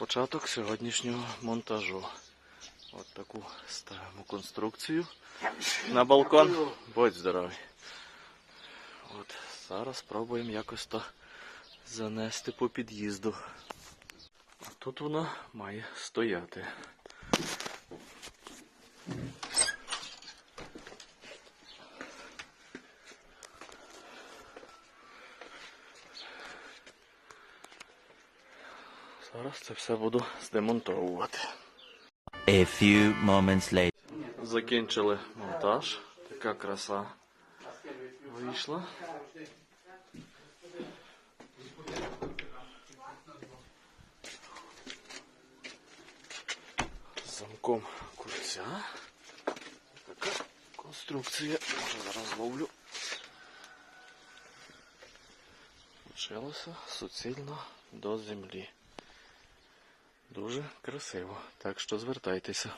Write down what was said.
початок сьогоднішнього монтажу. От таку ставимо конструкцію на балкон. Будь здоровий. От, зараз спробуємо якось то занести по під'їзду. А тут вона має стояти. Зараз це все буду здемонтовувати. A few moments later. Закінчили монтаж. Така краса вийшла. З замком курця. Така конструкція. Може зараз зловлю. Лишилося суцільно до землі. Дуже красиво. Так що звертайтеся.